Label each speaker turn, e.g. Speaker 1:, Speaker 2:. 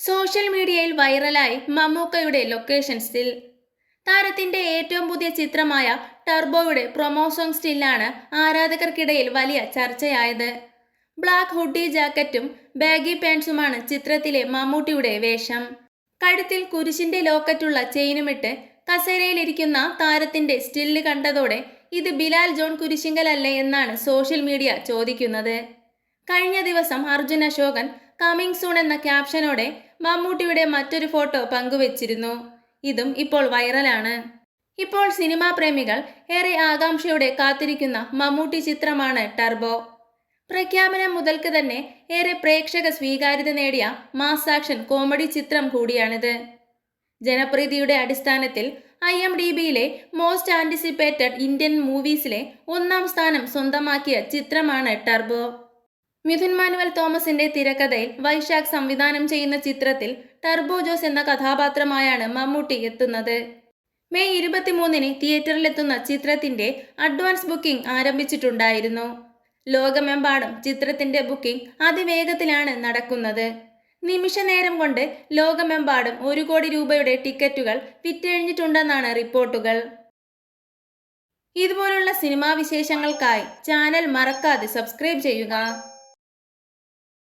Speaker 1: Social മീഡിയയിൽ വൈറലായി മമ്മൂക്കയുടെ ലൊക്കേഷൻ സ്റ്റിൽ താരത്തിന്റെ ഏറ്റവും പുതിയ ചിത്രമായ ടർബോയുടെ പ്രൊമോ സോങ് സ്റ്റില്ലാണ് ആരാധകർക്കിടയിൽ വലിയ ചർച്ചയായത്. ബ്ലാക്ക് ഹുഡി ജാക്കറ്റും ബാഗി പാൻസുമാണ് ചിത്രത്തിലെ മമ്മൂട്ടിയുടെ വേഷം. കഴുത്തിൽ കുരിശിന്റെ ലോക്കറ്റുള്ള ചെയിനുമിട്ട് കസേരയിലിരിക്കുന്ന താരത്തിന്റെ സ്റ്റില്ല് കണ്ടതോടെ ഇത് ബിലാൽ ജോൺ കുരിശിങ്കലല്ലേ എന്നാണ് സോഷ്യൽ മീഡിയ ചോദിക്കുന്നത്. കഴിഞ്ഞ ദിവസം അർജുൻ അശോകൻ കമ്മിങ് സൂൺ എന്ന ക്യാപ്ഷനോടെ മമ്മൂട്ടിയുടെ മറ്റൊരു ഫോട്ടോ പങ്കുവച്ചിരുന്നു. ഇതും ഇപ്പോൾ വൈറലാണ്. ഇപ്പോൾ സിനിമാ പ്രേമികൾ ഏറെ ആകാംക്ഷയോടെ കാത്തിരിക്കുന്ന മമ്മൂട്ടി ചിത്രമാണ് ടർബോ. പ്രഖ്യാപനം മുതൽക്ക് തന്നെ ഏറെ പ്രേക്ഷക സ്വീകാര്യത നേടിയ മാസ് ആക്ഷൻ കോമഡി ചിത്രം കൂടിയാണിത്. ജനപ്രീതിയുടെ അടിസ്ഥാനത്തിൽ ഐ എം ഡി ബിയിലെ മോസ്റ്റ് ആന്റിസിപ്പേറ്റഡ് ഇന്ത്യൻ മൂവീസിലെ ഒന്നാം സ്ഥാനം സ്വന്തമാക്കിയ ചിത്രമാണ് ടർബോ. മിഥുൻ മാനുവൽ തോമസിന്റെ തിരക്കഥയിൽ വൈശാഖ് സംവിധാനം ചെയ്യുന്ന ചിത്രത്തിൽ ടർബോ ജോസ് എന്ന കഥാപാത്രമായാണ് മമ്മൂട്ടി എത്തുന്നത്. മെയ് ഇരുപത്തിമൂന്നിന് തിയേറ്ററിലെത്തുന്ന ചിത്രത്തിന്റെ അഡ്വാൻസ് ബുക്കിംഗ് ആരംഭിച്ചിട്ടുണ്ടായിരുന്നു. ലോകമെമ്പാടും ചിത്രത്തിന്റെ ബുക്കിംഗ് അതിവേഗത്തിലാണ് നടക്കുന്നത്. നിമിഷ നേരം കൊണ്ട് ലോകമെമ്പാടും ഒരു കോടി രൂപയുടെ ടിക്കറ്റുകൾ വിറ്റഴിഞ്ഞിട്ടുണ്ടെന്നാണ് റിപ്പോർട്ടുകൾ. ഇതുപോലുള്ള സിനിമാ വിശേഷങ്ങൾക്കായി ചാനൽ മറക്കാതെ സബ്സ്ക്രൈബ് ചെയ്യുക.